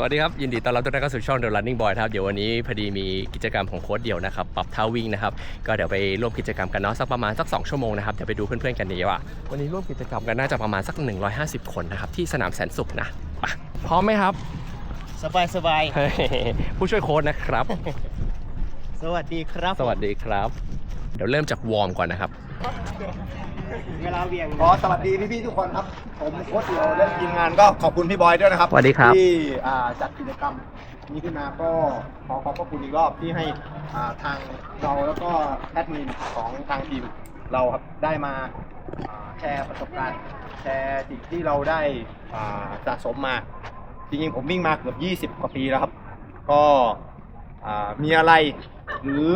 สวัสดีครับ ยินดีต้อนรับทุกท่านเข้าสู่ช่อง The Running Boy นะครับ เดี๋ยววันนี้พอดีมีกิจกรรมของโค้ดเดี่ยวนะครับ ปรับเท้าวิ่งนะครับ ก็เดี๋ยวไปร่วมกิจกรรมกันเนาะสักประมาณสัก 2 ชั่วโมงนะครับ เดี๋ยวไปดูเพื่อนๆกันดีว่า วันนี้ร่วมกิจกรรมกันน่าจะประมาณสัก 150 คนนะครับ ที่สนามแสนสุขนะไปพร้อมไหมครับ สบายสบายผู้ช่วยโค้ดนะครับ สวัสดีครับ สวัสดีครับ เดี๋ยวเริ่มจากวอร์มก่อนนะครับ เวลาเวียงขอสวัสดีพี่ๆทุกคนครับ ผมโค้ชเดียวและทีมงานก็ขอบคุณพี่บอยด้วยนะครับสวัสดีครับ ที่อ่าจัดกิจกรรมนี้ขึ้นมาก็ขอขอบพระคุณอีกรอบที่ให้อ่าทางเราแล้วก็แอดมินของทางทีมเราครับได้มาอ่าแชร์ประสบการณ์ แชร์สิ่งที่เราได้อ่าสะสมมา จริงๆผมวิ่งมาเกือบ20 กว่าปีแล้วครับ ก็อ่ามีอะไร หรือ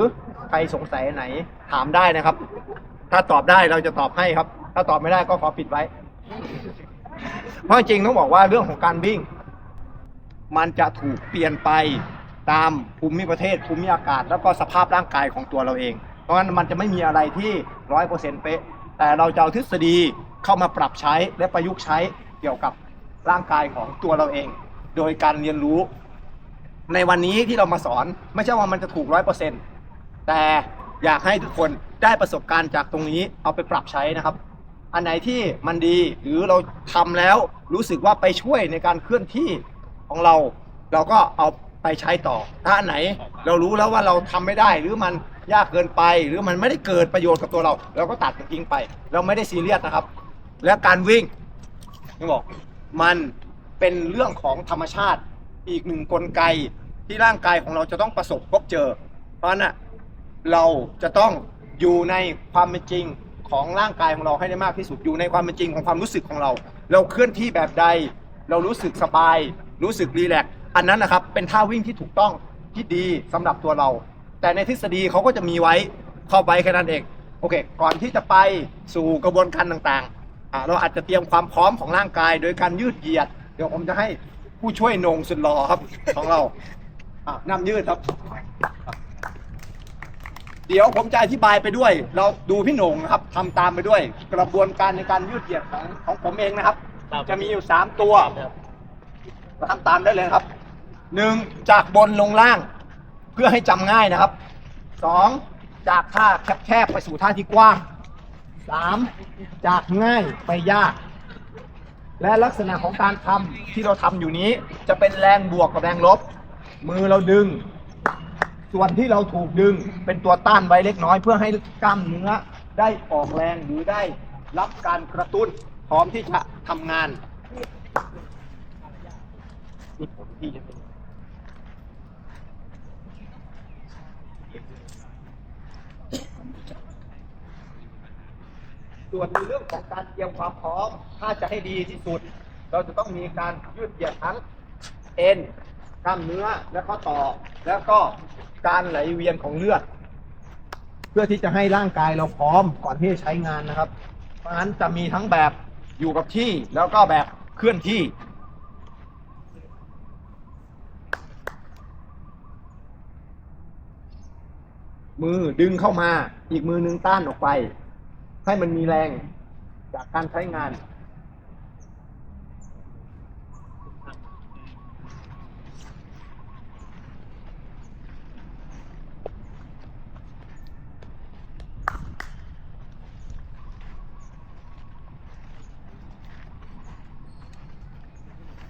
ใครสงสัยไหนถามได้นะครับ ถ้าตอบได้เราจะตอบให้ครับ ถ้าตอบไม่ได้ก็ขอปิดไว้ เพราะจริงต้องบอกว่าเรื่องของการวิ่ง มันจะถูกเปลี่ยนไปตามภูมิประเทศภูมิอากาศ แล้วก็สภาพร่างกายของตัวเราเอง เพราะฉะนั้นมันจะไม่มีอะไรที่ร้อยเปอร์เซ็นต์เป๊ะแต่เราจะเอาทฤษฎีเข้ามาปรับใช้และประยุกต์ใช้เกี่ยวกับร่างกายของตัวเราเอง โดยการเรียนรู้ ในวันนี้ที่เรามาสอน ไม่ใช่ว่ามันจะถูกร้อยเปอร์เซ็นต์แต่ อยากให้ทุกคนได้ประสบการณ์จากตรงนี้เอาไปปรับใช้นะครับ อันไหนที่มันดีหรือเราทำแล้วรู้สึกว่าไปช่วยในการเคลื่อนที่ของเรา เราก็เอาไปใช้ต่อ ถ้าอันไหนเรารู้แล้วว่าเราทำไม่ได้หรือมันยากเกินไปหรือมันไม่ได้เกิดประโยชน์กับตัวเรา เราก็ตัดมันทิ้งไป เราไม่ได้ซีเรียสนะครับ และการวิ่งที่บอกมันเป็นเรื่องของธรรมชาติอีกหนึ่งกลไกที่ร่างกายของเราจะต้องประสบพบเจอ เพราะฉะนั้นน่ะ เราจะต้องอยู่ในความเป็นจริงของร่างกายของเราให้ได้มากที่สุดอยู่ในความเป็นจริงของความรู้สึกของเรา เราเคลื่อนที่แบบใด เรารู้สึกสบาย รู้สึกรีแลกซ์อันนั้นนะครับเป็นท่าวิ่งที่ถูกต้องที่ดีสำหรับตัวเรา แต่ในทฤษฎีเขาก็จะมีไว้เข้าไปแค่นั้นเองโอเค ก่อนที่จะไปสู่กระบวนการต่างๆ เราอาจจะเตรียมความพร้อมของร่างกาย โดยการยืดเหยียด เดี๋ยวผมจะให้ผู้ช่วยนงสุดหล่อครับของเราอะนำยืดครับ เดี๋ยวผมจะอธิบายไปด้วย เราดูพี่โหน่งนะครับทำตามไปด้วย กระบวนการในการยืดเหยียดของของผมเองนะครับจะมีอยู่สามตัวเราทำตามได้เลยนะครับหนึ่งจากบนลงล่าง เพื่อให้จำง่ายนะครับสองจากท่าแคบๆไปสู่ท่าที่กว้างสามจากง่ายไปยาก และลักษณะของการทำที่เราทำอยู่นี้จะเป็นแรงบวกกับแรงลบ มือเราดึง ส่วนที่เราถูกดึงเป็นตัวต้านไว้เล็กน้อย เพื่อให้กล้ามเนื้อได้ออกแรงหรือได้รับการกระตุ้นพร้อมที่จะทำงานนี่ผมที่จะเป็นส่วนในเรื่องของการเตรียมความพร้อม ถ้าจะให้ดีที่สุด เราจะต้องมีการยืดเหยียดทั้งเอ็น กล้ามเนื้อแล้วก็ต่อ แล้วก็การไหลเวียนของเลือด เพื่อที่จะให้ร่างกายเราพร้อมก่อนที่จะใช้งานนะครับ เพราะฉะนั้นจะมีทั้งแบบอยู่กับที่แล้วก็แบบเคลื่อนที่ มือดึงเข้ามา อีกมือนึงต้านออกไป ให้มันมีแรงจากการใช้งาน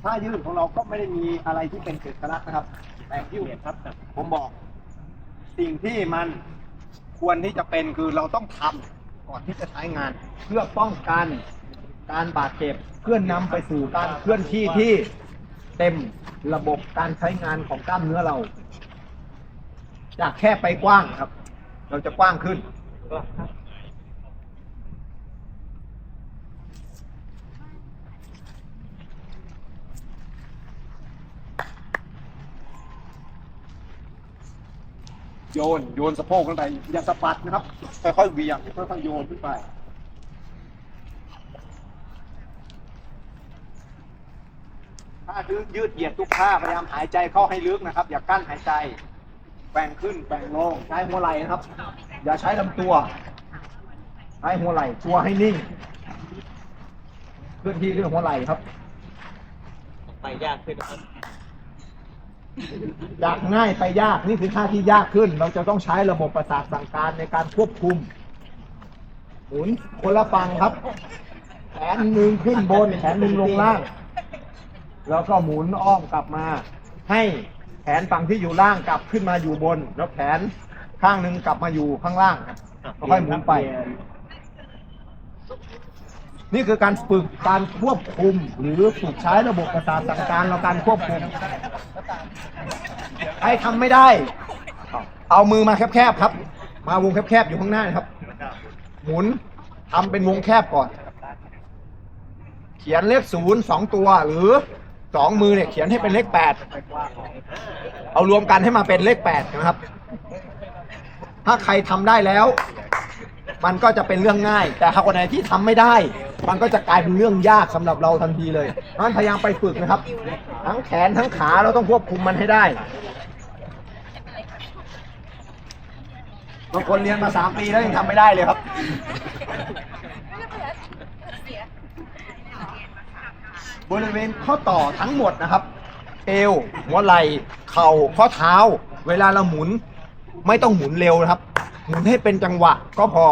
ถ้ายืดของเราก็ไม่ได้มีอะไรที่เป็นเอกลักษณ์นะครับ แต่ยืดครับผมบอก สิ่งที่มันควรที่จะเป็นคือเราต้องทำก่อนที่จะใช้งาน เพื่อป้องกันการบาดเจ็บเพื่อนนำไปสู่การเคลื่อนที่ที่เต็มระบบการใช้งานของกล้ามเนื้อเรา จากแค่ไปกว้างครับ เราจะกว้างขึ้น โยน โยนสะโพกขึ้นไปอย่าสะบัดนะครับ ค่อยๆเวียงค่อยๆโยนขึ้นไป ถ้ายืดเหยียดทุกท่าพยายามหายใจเข้าให้ลึกนะครับ อย่ากั้นหายใจแบ่งขึ้นแบ่งลงใช้หัวไหล่นะครับ อย่าใช้ลำตัวใช้หัวไหล่ตัวให้นิ่งเคลื่อนที่เรื่องหัวไหล่ครับ ไปยากขึ้นนะครับ จากง่ายไปยากนี่คือท่าที่ยากขึ้น เราจะต้องใช้ระบบประสาทสั่งการในการควบคุมหมุนคนละฝั่งครับ แขนหนึ่งขึ้นบนแขนหนึ่งลงล่าง แล้วก็หมุนอ้อมกลับมา ให้แขนฝั่งที่อยู่ล่างกลับขึ้นมาอยู่บน แล้วแขนข้างหนึ่งกลับมาอยู่ข้างล่างค่อยๆหมุนไป นี่คือการฝึกการควบคุม หรือฝึกใช้ระบบประสาทสั่งการเราการควบคุมใครทำไม่ได้ เอามือมาแคบๆครับ มาวงแคบๆอยู่ข้างหน้าครับ หมุนทำเป็นวงแคบก่อน เขียนเลขศูนย์สองตัวหรือสองมือเนี่ยเขียนให้เป็นเลขแปดเอารวมกันให้มาเป็นเลขแปดนะครับ ถ้าใครทำได้แล้ว มันก็จะเป็นเรื่องง่าย แต่หากคนไหนที่ทำไม่ได้ มันก็จะกลายเป็นเรื่องยากสำหรับเราทันทีเลยนั้นพยายามไปฝึกนะครับ ทั้งแขนทั้งขาเราต้องควบคุมมันให้ได้บางคนเรียนมาสามปีแล้วยังทำไม่ได้เลยครับบริเวณข้อต่อทั้งหมดนะครับ เอวหัวไหล่เข่าข้อเท้า เวลาเราหมุน ไม่ต้องหมุนเร็วนะครับ หมุนให้เป็นจังหวะก็พอ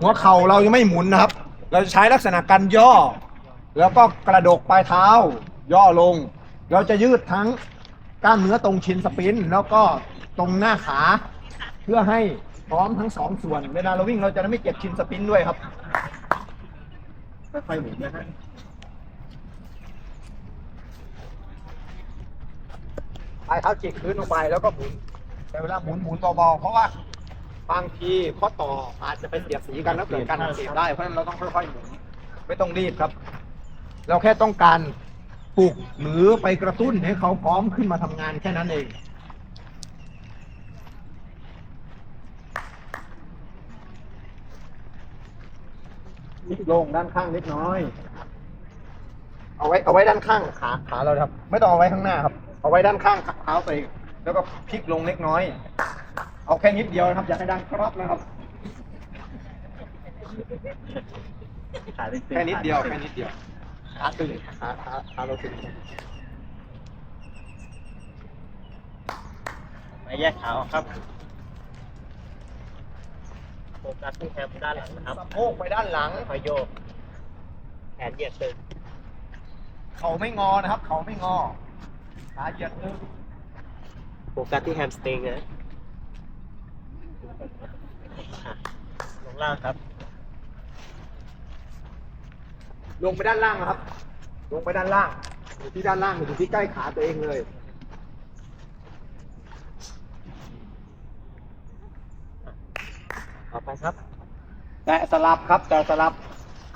หัวเข่าเรายังไม่หมุนนะครับ เราจะใช้ลักษณะการย่อ แล้วก็กระดกปลายเท้า ย่อลง เราจะยืดทั้งกล้ามเนื้อตรงชินสปรินแล้วก็ตรงหน้าขา เพื่อให้พร้อมทั้งสองส่วน เวลาเราวิ่งเราจะไม่เจ็บชินสปรินด้วยครับค่อยๆหมุนนะฮะปลายเท้าจิกพื้นลงไปแล้วก็หมุนแต่เวลาหมุนหมุนเบาๆเพราะว่า บางทีข้อต่ออาจจะไปเสียดสีกันแล้วเกิดการอักเสบได้เพราะฉะนั้นเราต้องค่อยๆหมุนไม่ต้องรีบครับ เราแค่ต้องการปลุกหรือไปกระตุ้นให้เขาพร้อมขึ้นมาทำงานแค่นั้นเอง นิดลงด้านข้างเล็กน้อย เอาไว้เอาไว้ด้านข้างขาขาเราครับ ไม่ต้องเอาไว้ข้างหน้าครับ เอาไว้ด้านข้างเท้าตัวเองแล้วก็พลิกลงเล็กน้อย เอาแค่นิดเดียวนะครับ อย่าให้ดังกรอบนะครับแค่นิดเดียว แค่นิดเดียว ขาตึงขาขาขาเราตึงมาแยกขาออกครับโฟกัสที่แฮมด้านหลังนะครับสะโพกไปด้านหลัง คอยโยกแขนเหยียดตึงเข่าไม่งอนะครับ เข่าไม่งอ ขาเหยียดตึง โฟกัสที่แฮมสตริงนะอะ ลงล่างครับ ลงไปด้านล่างนะครับ ลงไปด้านล่างอยู่ที่ด้านล่างอยู่ที่ใกล้ขาตัวเองเลย ต่อไปครับ แต่สลับครับ แต่สลับ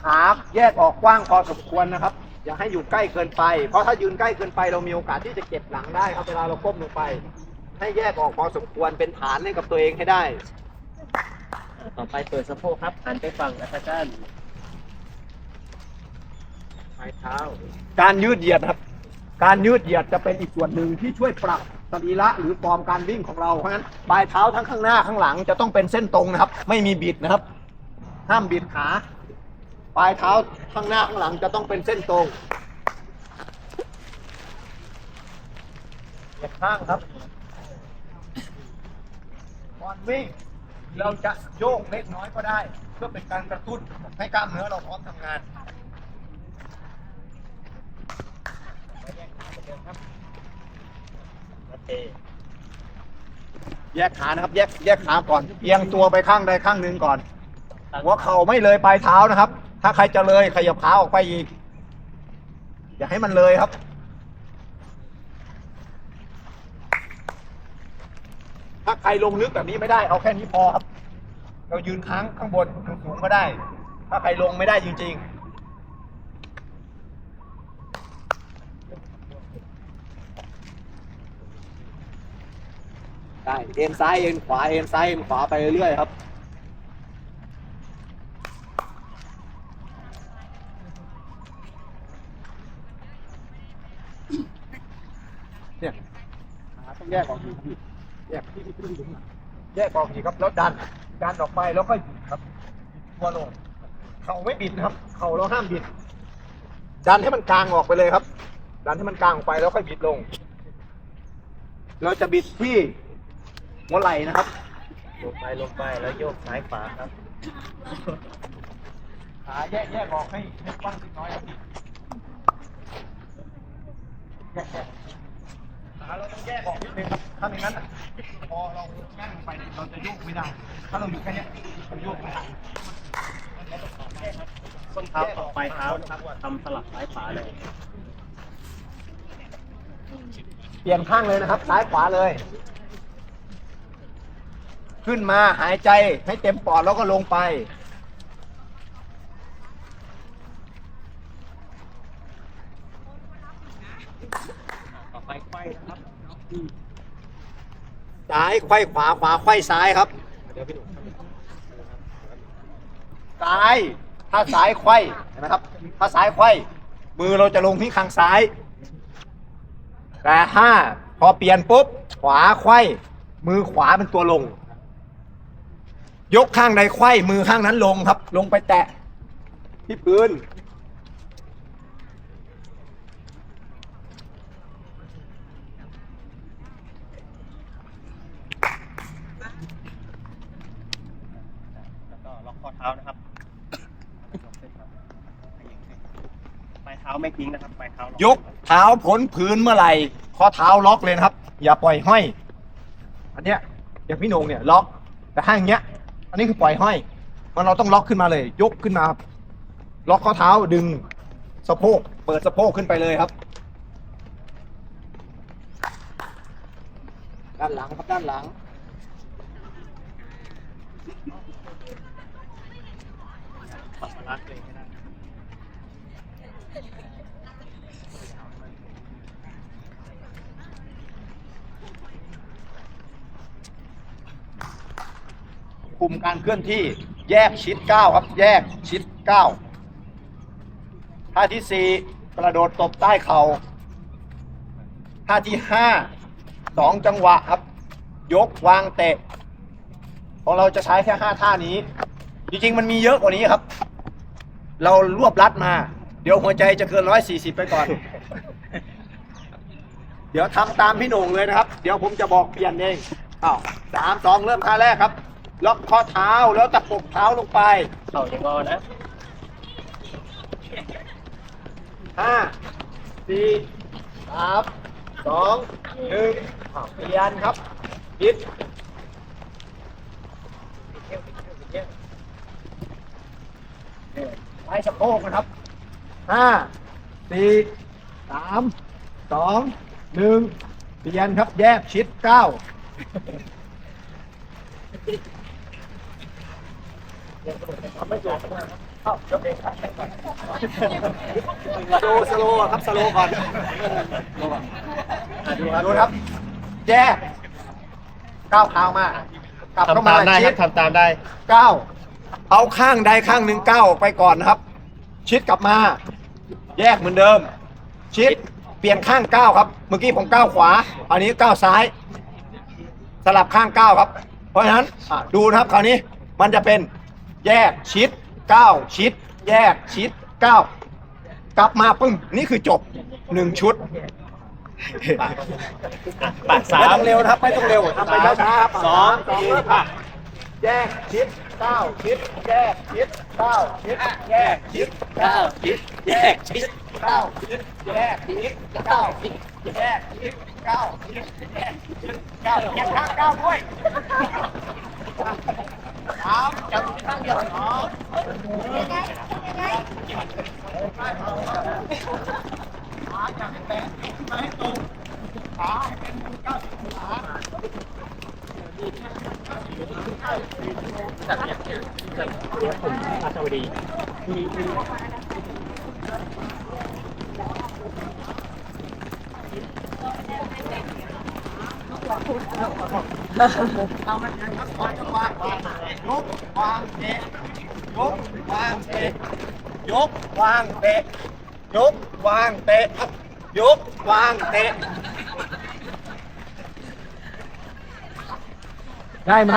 ขาแยกออกกว้างพอสมควรนะครับ อย่าให้อยู่ใกล้เกินไป เพราะถ้ายืนใกล้เกินไปเรามีโอกาสที่จะเก็บหลังได้ครับเวลาเราก้มลงไป ให้แยกออกพอสมควรเป็นฐานให้กับตัวเองให้ได้ ต่อไปเปิดสะโพกครับหันไปฝั่งอัตราการปลายเท้า การยืดเหยียดครับ การยืดเหยียดจะเป็นอีกส่วนหนึ่งที่ช่วยปรับสรีระหรือฟอร์มการวิ่งของเรา เพราะฉะนั้นปลายเท้าทั้งข้างหน้าข้างหลังจะต้องเป็นเส้นตรงนะครับ ไม่มีบิดนะครับ ห้ามบิดขา ปลายเท้าข้างหน้าข้างหลังจะต้องเป็นเส้นตรงเหยียดข้างครับก่อนวิ่ง เราจะโยกเล็กน้อยก็ได้ เพื่อเป็นการกระตุ้นให้กล้ามเนื้อเราพร้อมทำงานแยกขานะครับ แยกแยกขาก่อนเอียงตัวไปข้างใดข้างหนึ่งก่อนหัวเข่าไม่เลยปลายเท้านะครับ ถ้าใครจะเลยขยับขาออกไปอีก อย่าให้มันเลยครับ ถ้าใครลงลึกแบบนี้ไม่ได้เอาแค่นี้พอครับ เรายืนค้างข้างบนสูงๆก็ได้ ถ้าใครลงไม่ได้จริง ๆได้เอ็นซ้ายเอ็นขวาเอ็นซ้ายเอ็นขวาไปเรื่อยๆครับเนี่ยต้องแยกออกอีกพี่ แยกที่ที่ที่แยกออกอีกครับ แล้วดัน ดันออกไปแล้วก็หยุดครับตัวลง เข่าไม่บิดนะครับ เข่าเราห้ามบิด ดันให้มันกลางออกไปเลยครับ ดันให้มันกลางออกไปแล้วค่อยบิดลง เราจะบิดที่หัวไหล่นะครับ ลงไปลงไปแล้วโยกซ้ายขวาครับ ขาแยกแยกออกให้ให้กว้างนิดน้อยครับแยกแยกขาเราต้องแยกออกนิดนึงครับถ้าไม่งั้นอะพ อเรานั่งไปเนี่ยเราจะโยกไม่ได้ ถ้าเราอยู่แค่เนี้ยเราโยกไม่ได้ส้นเท้าต่อปลายเท้านะครับทำสลับซ้ายขวาเลย เปลี่ยนข้างเลยนะครับ ซ้ายขวาเลย ขึ้นมาหายใจให้เต็มปอดแล้วก็ลงไป ต่อไปไขว้นะครับ ซ้ายไขว้ขวาขวาไขว้ซ้ายครับเดี๋ยวพี่หนุ่มซ้ายถ้าซ้ายไขว้เห็นไหมครับ ถ้าซ้ายไขว้มือเราจะลงที่ข้างซ้าย แต่ถ้าพอเปลี่ยนปุ๊บขวาไขว้มือขวาเป็นตัวลง ยกข้างใดไขว้มือข้างนั้นลงครับ ลงไปแตะที่พื้น แล้วก็ล็อกข้อเท้านะครับปลายเท้าไม่ทิ้งนะครับปลายเท้าล็อก ยก เท้าพ้นพื้นเมื่อไหร่ข้อเท้าล็อกเลยนะครับ อย่าปล่อยห้อย อันเนี้ยอย่างพี่โหนงเนี่ยล็อกแต่ถ้าอย่างเงี้ย อันนี้คือปล่อยห้อย มันเราต้องล็อกขึ้นมาเลย ยกขึ้นมาครับล็อกข้อเท้าดึงสะโพกเปิดสะโพกขึ้นไปเลยครับ ด้านหลังครับด้านหลังปรั บมาลัดเลยก็ได้คุมการเคลื่อนที่แยกชิดก้าวครับแยกชิดก้าวท่าที่สี่กระโดดตบใต้เข่าท่าที่ห้าสองจังหวะครับ ยกวางเตะ ของเราจะใช้แค่ห้าท่านี้ จริงๆ มันมีเยอะกว่านี้ครับ เรารวบรัดมา เดี๋ยวหัวใจจะเกินร้อยสี่สิบไปก่อน เดี๋ยวทำตามพี่หน่งเลยนะครับ เดี๋ยวผมจะบอกเปลี่ยนเองอ้าวสามสองเริ่มท่าแรกครับ ล็อกข้อเท้าแล้วตะปบเท้าลงไปเข่าอย่างงอนะห้าสี่สามสองหนึ่งอ้าวเปลี่ยนครับยิดไว้สะโพกนะครับห้าสี่สามสองหนึ่งเปลี่ยนครับแยกชิดเก้า สโลว์สโลว์ครับสโลว์ก่อนดูครับดูครับแยกก้าวเท้ามากลับเข้าทำมาตามได้คชิรัดบทำตามได้ ก้าวเอาข้างใดข้างหนึ่งก้าวออกไปก่อนนะครับ ชิดกลับมา แยกเหมือนเดิม ชิดเปลี่ยนข้างก้าวครับ เมื่อกี้ผมก้าวขวา อันนี้ก้าวซ้าย สลับข้างก้าวครับ เพราะฉะนั้นอะดูนะครับคราวนี้มันจะเป็น แยกชิดก้าวชิด แยกชิดก้าวกลับมาปึ้งนี่คือจบหนึ่งชุดปากสาไม่มต้องเร็วนะครับไม่ต้องเร็วทำไปช้าๆครับสองสองสี่เริ่มปากแยกชิดก้าวชิด แยกชิดก้าวชิดแยกชิดก้าวชิดแยกชิดก้าวชิดแยกชิดก้าวชิดแยกชิดก้าวชิดแยกชิดก้าวแยกข้างก้าวด้วยสาม จับข้างเดียวสองขาจับแตะมาให้ตรงขาให้เนเก้าสิบองศาอาสวัสดีเอามันนะครับวางจังหวะวาง ยกวางเตะยกวางเตะยกวางเตะยกวางเตะครับยกวางเตะได้ไหม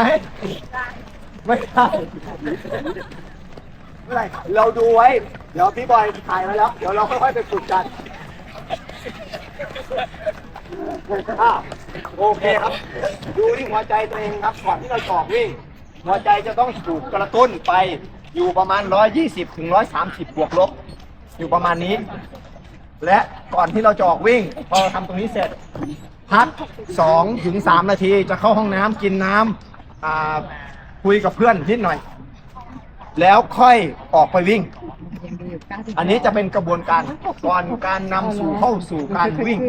ไม่ได้ไม่เป็นไรเราดูไว้ เดี๋ยวพี่บอยถ่ายไว้แล้ว เดี๋ยวเราค่อยๆไปฝึกกันอะโอเคครับ ดูที่หัวใจตัวเองครับก่อนที่เราจะออกวิ่ง หัวใจจะต้องถูกกระตุ้นไปอยู่ประมาณ 120 ถึง 130 บวกลบ อยู่ประมาณนี้ และก่อนที่เราจะออกวิ่ง พอเราทำตรงนี้เสร็จ พัก2ถึง3นาทีจะเข้าห้องน้ำกินน้ำอ่าคุยกับเพื่อนนิดหน่อย แล้วค่อยออกไปวิ่ง อันนี้จะเป็นกระบวนการก่อนการนำสู่เข้าสู่การวิ่ง